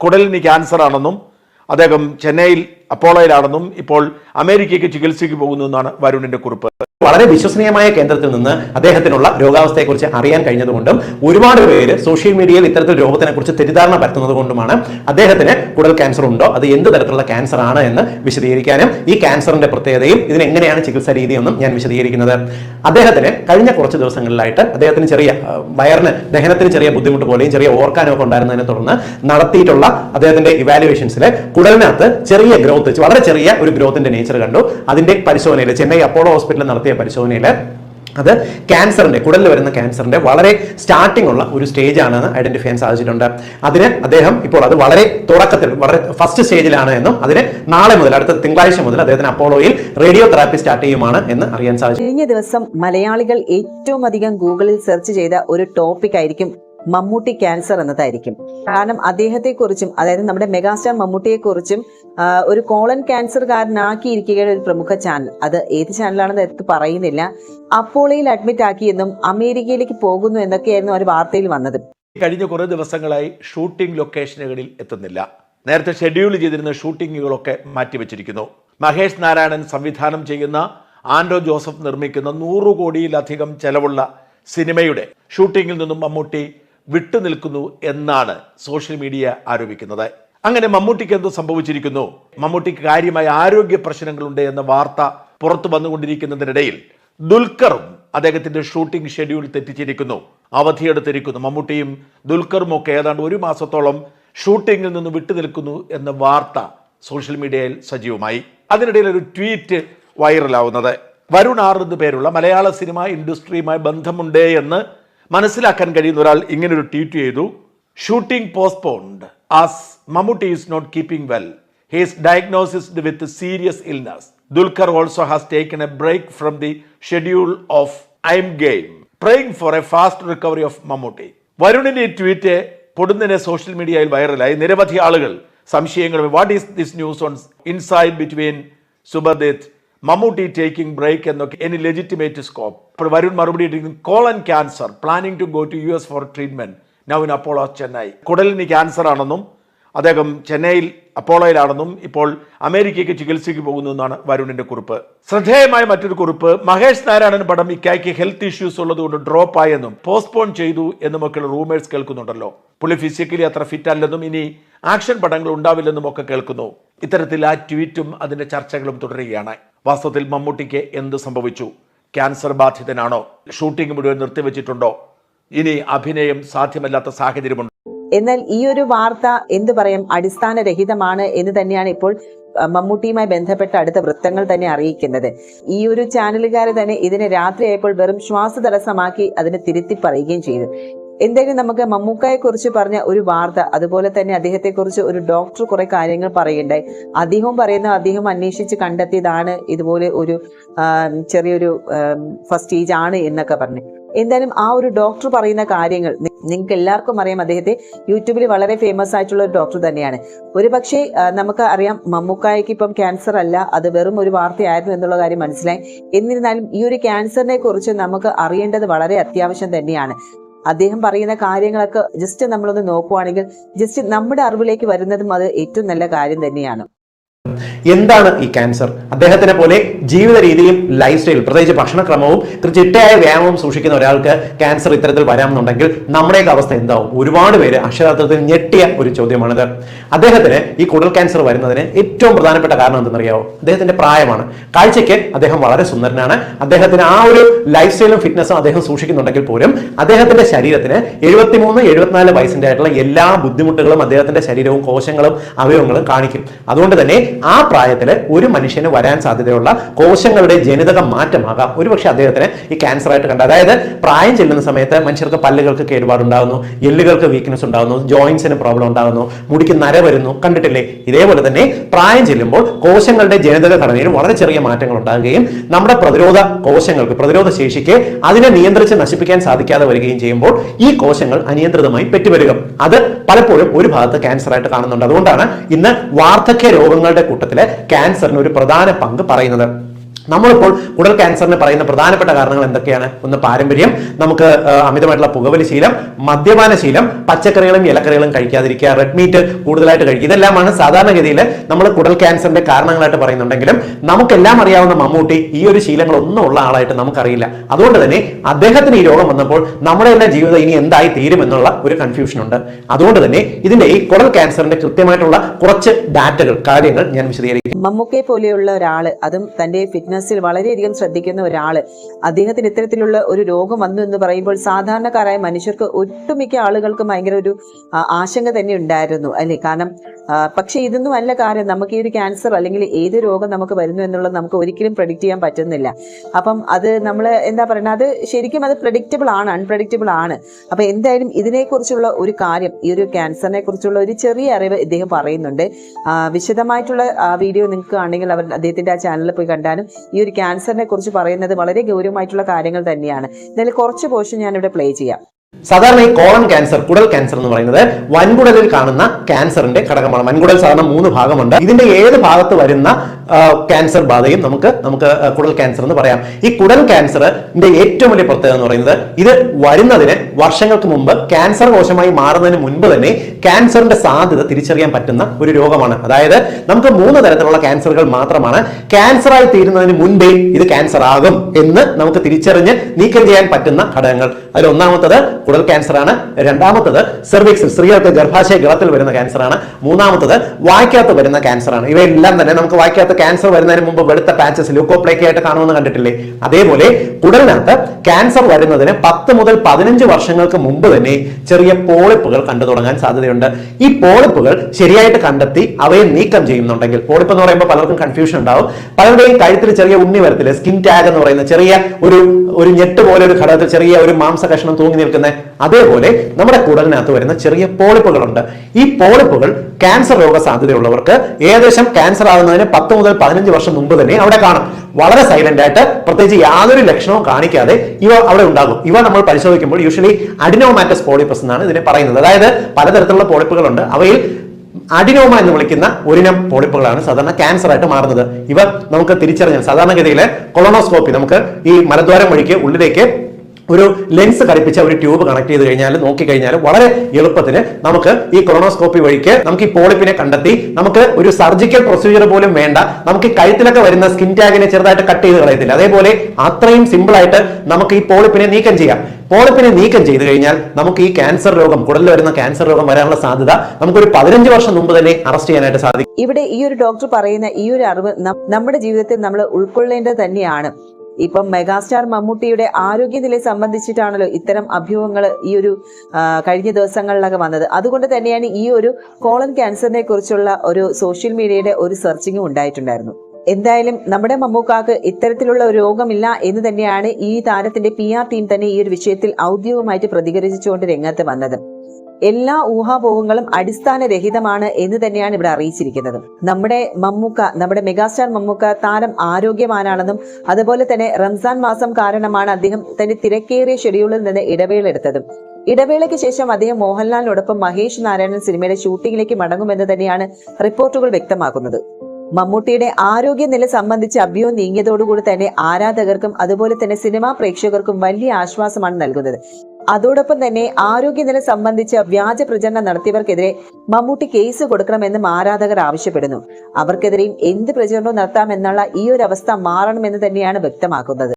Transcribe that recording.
കുടലിന് cancer ആണെന്നും അദ്ദേഹം ചെന്നൈയിൽ അപ്പോളോയിലാണെന്നും ഇപ്പോൾ അമേരിക്കയ്ക്ക് ചികിത്സയ്ക്ക് പോകുന്നു എന്നാണ് വരുണിന്റെ കുറിപ്പ്. വളരെ വിശ്വസനീയമായ കേന്ദ്രത്തിൽ നിന്ന് അദ്ദേഹത്തിനുള്ള രോഗാവസ്ഥയെക്കുറിച്ച് അറിയാൻ കഴിഞ്ഞതുകൊണ്ടും ഒരുപാട് പേര് സോഷ്യൽ മീഡിയയിൽ ഇത്തരത്തിൽ രോഗത്തിനെ കുറിച്ച് തെറ്റിദ്ധാരണ പരത്തുന്നത് കൊണ്ടുമാണ് അദ്ദേഹത്തിന് കുടൽ ക്യാൻസർ ഉണ്ടോ? അത് എന്ത് തരത്തിലുള്ള ക്യാൻസർ ആണ് എന്ന് വിശദീകരിക്കാനും ഈ ക്യാൻസറിന്റെ പ്രത്യേകതയും ഇതിനെങ്ങനെയാണ് ചികിത്സാ രീതിയെന്നും ഞാൻ വിശദീകരിക്കുന്നത്. അദ്ദേഹത്തിന് കഴിഞ്ഞ കുറച്ച് ദിവസങ്ങളിലായിട്ട് അദ്ദേഹത്തിന് ചെറിയ വയറിന് ദഹനത്തിന് ചെറിയ ബുദ്ധിമുട്ട് പോലെയും ചെറിയ ഓർക്കാനൊക്കെ ഉണ്ടായിരുന്നതിനെ തുടർന്ന് നടത്തിയിട്ടുള്ള അദ്ദേഹത്തിന്റെ ഇവാലുവേഷൻസിൽ കുടലിനകത്ത് ചെറിയ ഗ്രോത്ത് വളരെ ചെറിയ ഒരു ഗ്രോത്തിന്റെ നേച്ചർ കണ്ടു. അതിന്റെ പരിശോധനയിൽ ചെന്നൈ അപ്പോളോ ഹോസ്പിറ്റലിൽ നടത്തിയ പരിശോധനയിൽ അത് ക്യാൻസറിന്റെ കുടലിൽ വരുന്ന ക്യാൻസറിന്റെ വളരെ സ്റ്റാർട്ടിംഗ് ഉള്ള ഒരു സ്റ്റേജ് ആണെന്ന് ഐഡന്റിഫൈ ചെയ്യാൻ സാധിച്ചിട്ടുണ്ട്. അതിന് അദ്ദേഹം ഇപ്പോൾ അത് വളരെ തുടക്കത്തിൽ വളരെ ഫസ്റ്റ് സ്റ്റേജിലാണ് എന്നും അതിന് നാളെ മുതൽ അടുത്ത തിങ്കളാഴ്ച മുതൽ അദ്ദേഹത്തിന് അപ്പോളോയിൽ റേഡിയോ തെറാപ്പി സ്റ്റാർട്ട് ചെയ്യുമാണ് എന്ന് അറിയാൻ സാധിച്ചു. കഴിഞ്ഞ ദിവസം മലയാളികൾ ഏറ്റവും അധികം ഗൂഗിളിൽ സെർച്ച് ചെയ്ത ഒരു ടോപ്പിക് ആയിരിക്കും മമ്മൂട്ടി ക്യാൻസർ എന്നതായിരിക്കും. കാരണം അദ്ദേഹത്തെക്കുറിച്ചും അതായത് നമ്മുടെ മെഗാസ്റ്റാർ മമ്മൂട്ടിയെക്കുറിച്ചും കുറിച്ചും ഒരു കോളൻ ക്യാൻസർകാരനാക്കിയിരിക്കുകയാണ് ഒരു പ്രമുഖ ചാനൽ അത് ഏത് ചാനലാണെന്ന് എടുത്ത് പറയുന്നില്ല. അപ്പോളയിൽ അഡ്മിറ്റ് ആക്കിയെന്നും അമേരിക്കയിലേക്ക് പോകുന്നു എന്നൊക്കെയായിരുന്നു ഒരു വാർത്തയിൽ വന്നത്. കഴിഞ്ഞ കുറേ ദിവസങ്ങളായി ഷൂട്ടിംഗ് ലൊക്കേഷനുകളിൽ എത്തുന്നില്ല. നേരത്തെ ഷെഡ്യൂൾ ചെയ്തിരുന്ന ഷൂട്ടിങ്ങുകളൊക്കെ മാറ്റിവെച്ചിരിക്കുന്നു. മഹേഷ് നാരായണൻ സംവിധാനം ചെയ്യുന്ന ആൻഡോ ജോസഫ് നിർമ്മിക്കുന്ന നൂറു കോടിയിലധികം ചെലവുള്ള സിനിമയുടെ ഷൂട്ടിങ്ങിൽ നിന്നും മമ്മൂട്ടി വിട്ടുനിൽക്കുന്നു എന്നാണ് സോഷ്യൽ മീഡിയ ആരോപിക്കുന്നത്. അങ്ങനെ മമ്മൂട്ടിക്ക് എന്ത് സംഭവിച്ചിരിക്കുന്നു. മമ്മൂട്ടിക്ക് കാര്യമായ ആരോഗ്യ പ്രശ്നങ്ങളുണ്ട് എന്ന വാർത്ത പുറത്തു വന്നുകൊണ്ടിരിക്കുന്നതിനിടയിൽ ദുൽഖറും അദ്ദേഹത്തിന്റെ ഷൂട്ടിംഗ് ഷെഡ്യൂൾ തെറ്റിച്ചിരിക്കുന്നു. അവധിയെടുത്തിരിക്കുന്നു. മമ്മൂട്ടിയും ദുൽഖറും ഒക്കെ ഏതാണ്ട് ഒരു മാസത്തോളം ഷൂട്ടിങ്ങിൽ നിന്ന് വിട്ടുനിൽക്കുന്നു എന്ന വാർത്ത സോഷ്യൽ മീഡിയയിൽ സജീവമായി. അതിനിടയിൽ ഒരു ട്വീറ്റ് വൈറലാവുന്നത്. വരുൺ ആർ എന്ന് പേരുള്ള മലയാള സിനിമ ഇൻഡസ്ട്രിയുമായി ബന്ധമുണ്ട് എന്ന് മനസ്സിലാക്കാൻ കഴിയുന്ന ഒരാൾ ഇങ്ങനൊരു ട്വീറ്റ് ചെയ്തു. Shooting postponed as Mammootty is not keeping well he's diagnosed with serious illness Dulquer also has taken a break from the schedule of I'm game praying for a fast recovery of Mammootty വരുണിന്റെ ഈ tweet പൊടുന്നതിനെ social മീഡിയയിൽ വൈറലായി നിരവധി ആളുകൾ സംശയങ്ങളും what is this news on inside between സുബദിത് Mammootty taking break എന്നൊക്കെ any legitimate scope അപ്പോൾ വരുൺ മറുപടി colon cancer planning to go to U S for treatment now in Apollo Chennai. കുടലിന് cancer ആണെന്നും അദ്ദേഹം ചെന്നൈയിൽ അപ്പോളോയിലാണെന്നും ഇപ്പോൾ അമേരിക്കയ്ക്ക് ചികിത്സയ്ക്ക് പോകുന്നു എന്നാണ് വരുണിന്റെ കുറിപ്പ്. ശ്രദ്ധേയമായ മറ്റൊരു കുറിപ്പ് മഹേഷ് നാരായണൻ പടം ഇക്കായ്ക്ക് ഹെൽത്ത് ഇഷ്യൂസ് ഉള്ളതുകൊണ്ട് ഡ്രോപ്പ് ആയെന്നും പോസ്റ്റ്പോൺ ചെയ്തു എന്നുമൊക്കെയുള്ള റൂമേഴ്സ് കേൾക്കുന്നുണ്ടല്ലോ. പുള്ളി ഫിസിക്കലി അത്ര ഫിറ്റ് അല്ലെന്നും ഇനി ആക്ഷൻ പടങ്ങൾ ഉണ്ടാവില്ലെന്നും ഒക്കെ കേൾക്കുന്നു. ഇത്തരത്തിൽ ആ ട്വീറ്റും അതിന്റെ ചർച്ചകളും തുടരുകയാണ്. വാസ്തവത്തിൽ മമ്മൂട്ടിക്ക് എന്ത് സംഭവിച്ചു? ക്യാൻസർ ബാധിതനാണോ? ഷൂട്ടിംഗ് മുഴുവൻ നിർത്തിവെച്ചിട്ടുണ്ടോ? ഇനി അഭിനയം സാധ്യമല്ലാത്ത സാഹചര്യമുണ്ടോ? എന്നാൽ ഈ ഒരു വാർത്ത എന്ത് പറയാം? അടിസ്ഥാനരഹിതമാണ് എന്ന് തന്നെയാണ് ഇപ്പോൾ മമ്മൂട്ടിയുമായി ബന്ധപ്പെട്ട അടുത്ത വൃത്തങ്ങൾ തന്നെ അറിയിക്കുന്നത്. ഈ ഒരു ചാനലുകാരെ തന്നെ ഇതിനെ രാത്രിയായപ്പോൾ വെറും ശ്വാസതടസ്സമാക്കി അതിനെ തിരുത്തി പറയുകയും ചെയ്തു. എന്തായാലും നമുക്ക് മമ്മൂക്കയെ കുറിച്ച് പറഞ്ഞ ഒരു വാർത്ത അതുപോലെ തന്നെ അദ്ദേഹത്തെ കുറിച്ച് ഒരു ഡോക്ടർ കുറെ കാര്യങ്ങൾ പറയുണ്ടായി അദ്ദേഹം പറയുന്ന അദ്ദേഹം അന്വേഷിച്ച് കണ്ടെത്തിയതാണ് ഇതുപോലെ ഒരു ചെറിയൊരു ഫസ്റ്റ് സ്റ്റേജ് ആണ് എന്നൊക്കെ പറഞ്ഞു. എന്തായാലും ആ ഒരു ഡോക്ടർ പറയുന്ന കാര്യങ്ങൾ നിങ്ങൾക്ക് എല്ലാവർക്കും അറിയാം അദ്ദേഹത്തെ യൂട്യൂബിൽ വളരെ ഫേമസ് ആയിട്ടുള്ള ഒരു ഡോക്ടർ തന്നെയാണ്. ഒരു പക്ഷേ നമുക്ക് അറിയാം മമ്മൂക്കായ്ക്ക് ഇപ്പം ക്യാൻസർ അല്ല അത് വെറും ഒരു വാർത്തയായിരുന്നു എന്നുള്ള കാര്യം മനസ്സിലായി. എന്നിരുന്നാലും ഈ ഒരു ക്യാൻസറിനെ കുറിച്ച് നമുക്ക് അറിയേണ്ടത് വളരെ അത്യാവശ്യം തന്നെയാണ്. അദ്ദേഹം പറയുന്ന കാര്യങ്ങളൊക്കെ ജസ്റ്റ് നമ്മളൊന്ന് നോക്കുവാണെങ്കിൽ ജസ്റ്റ് നമ്മുടെ അറിവിലേക്ക് വരുന്നതും അത് ഏറ്റവും നല്ല കാര്യം തന്നെയാണ്. എന്താണ് ഈ ക്യാൻസർ അദ്ദേഹത്തിനെ പോലെ ജീവിത രീതിയും ലൈഫ് സ്റ്റൈൽ പ്രത്യേകിച്ച് ഭക്ഷണക്രമവും ചിട്ടയായ വ്യായാമവും സൂക്ഷിക്കുന്ന ഒരാൾക്ക് ക്യാൻസർ ഇത്തരത്തിൽ വരാമെന്നുണ്ടെങ്കിൽ നമ്മുടെയൊക്കെ അവസ്ഥ എന്താവും? ഒരുപാട് പേര് അക്ഷരാർത്ഥത്തിൽ ഞെട്ടിയ ഒരു ചോദ്യമാണിത്. അദ്ദേഹത്തിന് ഈ കുടൽ ക്യാൻസർ വരുന്നതിന് ഏറ്റവും പ്രധാനപ്പെട്ട കാരണം എന്തെന്നറിയാവോ? അദ്ദേഹത്തിന്റെ പ്രായമാണ്. കാഴ്ചയ്ക്ക് അദ്ദേഹം വളരെ സുന്ദരനാണ്. അദ്ദേഹത്തിന് ആ ഒരു ലൈഫ് സ്റ്റൈലും ഫിറ്റ്നസും അദ്ദേഹം സൂക്ഷിക്കുന്നുണ്ടെങ്കിൽ പോലും അദ്ദേഹത്തിന്റെ ശരീരത്തിന് എഴുപത്തിമൂന്ന് എഴുപത്തിനാല് വയസ്സിന്റെ ആയിട്ടുള്ള എല്ലാ ബുദ്ധിമുട്ടുകളും അദ്ദേഹത്തിന്റെ ശരീരവും കോശങ്ങളും അവയവങ്ങളും കാണിക്കും. അതുകൊണ്ട് തന്നെ ആ പ്രായത്തിൽ ഒരു മനുഷ്യന് വരാൻ സാധ്യതയുള്ള കോശങ്ങളുടെ ജനിതക മാറ്റമാകാം. ഒരുപക്ഷെ അദ്ദേഹത്തിന് ഈ ക്യാൻസർ ആയിട്ട് കണ്ട അതായത് പ്രായം ചെല്ലുന്ന സമയത്ത് മനുഷ്യർക്ക് പല്ലുകൾക്ക് കേടുപാടുണ്ടാകുന്നു എല്ലുകൾക്ക് വീക്ക്നെസ് ഉണ്ടാകുന്നു ജോയിന്റ്സിന് പ്രോബ്ലം ഉണ്ടാകുന്നു മുടിക്ക് നര വരുന്നു കണ്ടിട്ടില്ലേ? ഇതേപോലെ തന്നെ പ്രായം ചെല്ലുമ്പോൾ കോശങ്ങളുടെ ജനിതക ഘടനയിൽ വളരെ ചെറിയ മാറ്റങ്ങൾ ഉണ്ടാകുകയും നമ്മുടെ പ്രതിരോധ കോശങ്ങൾക്ക് പ്രതിരോധ ശേഷിക്ക് അതിനെ നിയന്ത്രിച്ച് നശിപ്പിക്കാൻ സാധിക്കാതെ വരികയും ചെയ്യുമ്പോൾ ഈ കോശങ്ങൾ അനിയന്ത്രിതമായി പെറ്റുവരിക. അത് പലപ്പോഴും ഒരു ഭാഗത്ത് ക്യാൻസർ ആയിട്ട് കാണുന്നുണ്ട്. അതുകൊണ്ടാണ് ഇന്ന് വാർദ്ധക്യ രോഗങ്ങളുടെ കൂട്ടത്തിൽ ക്യാൻസറിന് ഒരു പ്രധാന പങ്ക് പറയുന്നത്. നമ്മളിപ്പോൾ കുടൽ ക്യാൻസറിന് പറയുന്ന പ്രധാനപ്പെട്ട കാരണങ്ങൾ എന്തൊക്കെയാണ്? ഒന്ന് പാരമ്പര്യം നമുക്ക് അമിതമായിട്ടുള്ള പുകവലി ശീലം മദ്യപാന ശീലം പച്ചക്കറികളും ഇലക്കറികളും കഴിക്കാതിരിക്കുക റെഡ് മീറ്റ് കൂടുതലായിട്ട് കഴിക്കുക. ഇതെല്ലാമാണ് സാധാരണഗതിയിൽ നമ്മൾ കുടൽ ക്യാൻസറിന്റെ കാരണങ്ങളായിട്ട് പറയുന്നുണ്ടെങ്കിലും നമുക്കെല്ലാം അറിയാവുന്ന മമ്മൂട്ടി ഈ ഒരു ശീലങ്ങളൊന്നും ഉള്ള ആളായിട്ട് നമുക്കറിയില്ല. അതുകൊണ്ട് തന്നെ അദ്ദേഹത്തിന് ഈ രോഗം വന്നപ്പോൾ നമ്മുടെ എല്ലാ ജീവിതം ഇനി എന്തായി തീരും എന്നുള്ള ഒരു കൺഫ്യൂഷൻ ഉണ്ട്. അതുകൊണ്ട് തന്നെ ഇതിന്റെ ഈ കുടൽ ക്യാൻസറിന്റെ കൃത്യമായിട്ടുള്ള കുറച്ച് ഡാറ്റകൾ കാര്യങ്ങൾ ഞാൻ വിശദീകരിക്കും. മമ്മൂക്കെ പോലെയുള്ള ഒരാൾ അതും തന്റെ ഫിറ്റ്നസിൽ വളരെയധികം ശ്രദ്ധിക്കുന്ന ഒരാൾ അദ്ദേഹത്തിന് ഇത്തരത്തിലുള്ള ഒരു രോഗം വന്നു എന്ന് പറയുമ്പോൾ സാധാരണക്കാരായ മനുഷ്യർക്ക് ഒട്ടുമിക്ക ആളുകൾക്കും ഭയങ്കര ഒരു ആശങ്ക തന്നെ ഉണ്ടായിരുന്നു. അല്ലേ? കാരണം പക്ഷേ ഇതൊന്നും അല്ല കാര്യം. നമുക്ക് ഈ ഒരു ക്യാൻസർ അല്ലെങ്കിൽ ഏത് രോഗം നമുക്ക് വരുന്നു എന്നുള്ളത് നമുക്ക് ഒരിക്കലും പ്രഡിക്റ്റ് ചെയ്യാൻ പറ്റുന്നില്ല. അപ്പം അത് നമ്മൾ എന്താ പറയുക അത് ശരിക്കും അത് പ്രഡിക്റ്റബിൾ ആണ് അൺപ്രഡിക്റ്റബിൾ ആണ്. അപ്പൊ എന്തായാലും ഇതിനെക്കുറിച്ചുള്ള ഒരു കാര്യം ഈ ഒരു ക്യാൻസറിനെ കുറിച്ചുള്ള ഒരു ചെറിയ അറിവ് ഇദ്ദേഹം പറയുന്നുണ്ട്. വിശദമായിട്ടുള്ള വീഡിയോ നിങ്ങൾക്ക് ആണെങ്കിൽ അവർ അദ്ദേഹത്തിന്റെ ആ ചാനലിൽ പോയി കണ്ടാലും ഈ ഒരു ക്യാൻസറിനെ കുറിച്ച് പറയുന്നത് വളരെ ഗൗരവമായിട്ടുള്ള കാര്യങ്ങൾ തന്നെയാണ്. ഇതിൽ കുറച്ച് പോർഷൻ ഞാനിവിടെ പ്ലേ ചെയ്യാം. സാധാരണ ഈ കോളം ക്യാൻസർ കുടൽ ക്യാൻസർ എന്ന് പറയുന്നത് വൻകുടലിൽ കാണുന്ന ക്യാൻസറിന്റെ ഘടകമാണ്. വൻകുടൽ സാധാരണ മൂന്ന് ഭാഗമുണ്ട്. ഇതിന്റെ ഏത് ഭാഗത്ത് വരുന്ന ക്യാൻസർ ബാധയും നമുക്ക് നമുക്ക് കുടൽ ക്യാൻസർ എന്ന് പറയാം. ഈ കുടൽ ക്യാൻസറിന്റെ ഏറ്റവും വലിയ പ്രത്യേകത എന്ന് പറയുന്നത് ഇത് വരുന്നതിന് വർഷങ്ങൾക്ക് മുമ്പ് ക്യാൻസർ കോശമായി മാറുന്നതിന് മുൻപ് തന്നെ ക്യാൻസറിന്റെ സാധ്യത തിരിച്ചറിയാൻ പറ്റുന്ന ഒരു രോഗമാണ്. അതായത് നമുക്ക് മൂന്ന് തരത്തിലുള്ള ക്യാൻസറുകൾ മാത്രമാണ്. ക്യാൻസറായി തീരുന്നതിന് മുൻപേ ഇത് ക്യാൻസർ ആകും എന്ന് നമുക്ക് തിരിച്ചറിഞ്ഞ് നീക്കം ചെയ്യാൻ പറ്റുന്ന ഘടകങ്ങൾ. അതിൽ ഒന്നാമത്തത് കുടൽ ക്യാൻസർ ആണ്. രണ്ടാമത്തത് സെർവിക്സിൽ സ്ത്രീകൾക്ക് ഗർഭാശയ ഗളത്തിൽ വരുന്ന ക്യാൻസർ ആണ്. മൂന്നാമത്തത് വായിക്കാത്ത വരുന്ന ക്യാൻസർ ആണ്. ഇവയെല്ലാം തന്നെ നമുക്ക് വായിക്കാത്ത ക്യാൻസർ വരുന്നതിന് മുമ്പ് വെളുത്ത പാച്ചസ് ലൂക്കോപ്ലേക്ക് ആയിട്ട് കാണുമെന്ന് കണ്ടിട്ടില്ലേ? അതേപോലെ കുടലിനകത്ത് ക്യാൻസർ വരുന്നതിന് പത്ത് മുതൽ പതിനഞ്ച് വർഷങ്ങൾക്ക് മുമ്പ് തന്നെ ചെറിയ പോളിപ്പുകൾ കണ്ടു തുടങ്ങാൻ സാധ്യതയുണ്ട്. ഈ പോളിപ്പുകൾ ശരിയായിട്ട് കണ്ടെത്തി അവയെ നീക്കം ചെയ്യുന്നുണ്ടെങ്കിൽ പോളിപ്പ് എന്ന് പറയുമ്പോൾ പലർക്കും കൺഫ്യൂഷൻ ഉണ്ടാവും. പലരുടെയും കഴുത്തിൽ ചെറിയ ഉണ്ണി വരത്തില്ല? സ്കിൻ ടാഗ് എന്ന് പറയുന്ന ചെറിയ ഒരു ഒരു ഞെട്ട് പോലെ ഒരു ഘടകത്തിൽ ചെറിയ ഒരു മാംസ കഷ്ണം തൂങ്ങി നിൽക്കുന്ന അതേപോലെ നമ്മുടെ കുടലിനകത്ത് വരുന്ന ചെറിയ പോളിപ്പുകളുണ്ട്. ഈ പോളിപ്പുകൾ ക്യാൻസർ രോഗ സാധ്യതയുള്ളവർക്ക് ഏകദേശം ക്യാൻസർ ആകുന്നതിന് പത്ത് മുതൽ പതിനഞ്ച് വർഷം മുമ്പ് തന്നെ അവിടെ കാണും. വളരെ സൈലന്റ് ആയിട്ട് പ്രത്യേകിച്ച് യാതൊരു ലക്ഷണവും കാണിക്കാതെ ഇവ അവിടെ ഉണ്ടാകും. ഇവ നമ്മൾ പരിശോധിക്കുമ്പോൾ യൂഷ്വലി അഡിനോമാറ്റസ് പോളിപ്പസ് എന്നാണ് ഇതിനെ പറയുന്നത്. അതായത് പലതരത്തിലുള്ള പോളിപ്പുകളുണ്ട്. അവയിൽ അഡിനോമ എന്ന് വിളിക്കുന്ന ഒരിനം പോളിപ്പുകളാണ് സാധാരണ ക്യാൻസർ ആയിട്ട് മാറുന്നത്. ഇവ നമുക്ക് തിരിച്ചറിഞ്ഞാൽ സാധാരണഗതിയിൽ കൊളോണോസ്കോപ്പി നമുക്ക് ഈ മലദ്വാരം വഴിക്ക് ഉള്ളിലേക്ക് ഒരു ലെൻസ് ഘടിപ്പിച്ച ഒരു ട്യൂബ് കണക്ട് ചെയ്ത് കഴിഞ്ഞാൽ നോക്കി കഴിഞ്ഞാൽ വളരെ എളുപ്പത്തിന് നമുക്ക് ഈ കൊറോണോസ്കോപ്പി വഴിക്ക് നമുക്ക് ഈ പോളിപ്പിനെ കണ്ടെത്തി നമുക്ക് ഒരു സർജിക്കൽ പ്രൊസീജിയർ പോലും വേണ്ട നമുക്ക് കഴുത്തിലൊക്കെ വരുന്ന സ്കിൻ ടാഗിനെ ചെറുതായിട്ട് കട്ട് ചെയ്ത് കളയത്തില്ല. അതേപോലെ അത്രയും സിമ്പിൾ ആയിട്ട് നമുക്ക് ഈ പോളിപ്പിനെ നീക്കം ചെയ്യാം. പോളിപ്പിനെ നീക്കം ചെയ്ത് കഴിഞ്ഞാൽ നമുക്ക് ഈ ക്യാൻസർ രോഗം കുടലിൽ വരുന്ന ക്യാൻസർ രോഗം വരാനുള്ള സാധ്യത നമുക്ക് ഒരു പതിനഞ്ച് വർഷം മുമ്പ് തന്നെ അറസ്റ്റ് ചെയ്യാനായിട്ട് സാധിക്കും. ഇവിടെ ഈ ഒരു ഡോക്ടർ പറയുന്ന ഈ ഒരു അറിവ് നമ്മുടെ ജീവിതത്തിൽ നമ്മൾ ഉൾക്കൊള്ളേണ്ടത് തന്നെയാണ്. ഇപ്പം മെഗാസ്റ്റാർ മമ്മൂട്ടിയുടെ ആരോഗ്യനിലയെ സംബന്ധിച്ചിട്ടാണല്ലോ ഇത്തരം അഭ്യൂഹങ്ങൾ ഈ ഒരു കഴിഞ്ഞ ദിവസങ്ങളിലൊക്കെ വന്നത്. അതുകൊണ്ട് തന്നെയാണ് ഈ ഒരു കോളൻ ക്യാൻസറിനെ കുറിച്ചുള്ള ഒരു സോഷ്യൽ മീഡിയയുടെ ഒരു സെർച്ചിങ്ങും ഉണ്ടായിട്ടുണ്ടായിരുന്നു. എന്തായാലും നമ്മുടെ മമ്മൂക്കാക്ക് ഇത്തരത്തിലുള്ള ഒരു രോഗമില്ല എന്ന് തന്നെയാണ് ഈ താരത്തിന്റെ പി ആർ ടീം തന്നെ ഈ ഒരു വിഷയത്തിൽ ഔദ്യോഗികമായിട്ട് പ്രതികരിച്ചുകൊണ്ട് രംഗത്ത് വന്നത്. എല്ലാ ഊഹാപോഹങ്ങളും അടിസ്ഥാനരഹിതമാണ് എന്ന് തന്നെയാണ് ഇവിടെ അറിയിച്ചിരിക്കുന്നത്. നമ്മുടെ മമ്മൂക്ക നമ്മുടെ മെഗാസ്റ്റാർ മമ്മൂക്ക താരം ആരോഗ്യവാനാണെന്നും അതുപോലെ തന്നെ റംസാൻ മാസം കാരണമാണ് അദ്ദേഹം തന്റെ തിരക്കേറിയ ഷെഡ്യൂളിൽ നിന്ന് ഇടവേള എടുത്തതും. ഇടവേളയ്ക്ക് ശേഷം അദ്ദേഹം മോഹൻലാലിനോടൊപ്പം മഹേഷ് നാരായണൻ സിനിമയുടെ ഷൂട്ടിങ്ങിലേക്ക് മടങ്ങുമെന്ന് തന്നെയാണ് റിപ്പോർട്ടുകൾ വ്യക്തമാക്കുന്നത്. മമ്മൂട്ടിയുടെ ആരോഗ്യനില സംബന്ധിച്ച് അഭ്യൂഹം നീങ്ങിയതോടുകൂടി തന്നെ ആരാധകർക്കും അതുപോലെ തന്നെ സിനിമാ പ്രേക്ഷകർക്കും വലിയ ആശ്വാസമാണ് നൽകുന്നത്. അതോടൊപ്പം തന്നെ ആരോഗ്യനില സംബന്ധിച്ച വ്യാജ പ്രചരണം നടത്തിയവർക്കെതിരെ മമ്മൂട്ടി കേസ് കൊടുക്കണമെന്നും ആരാധകർ ആവശ്യപ്പെടുന്നു. അവർക്കെതിരെയും എന്ത് പ്രചരണവും നടത്താമെന്നുള്ള ഈ ഒരു അവസ്ഥ മാറണമെന്ന് തന്നെയാണ് വ്യക്തമാക്കുന്നത്.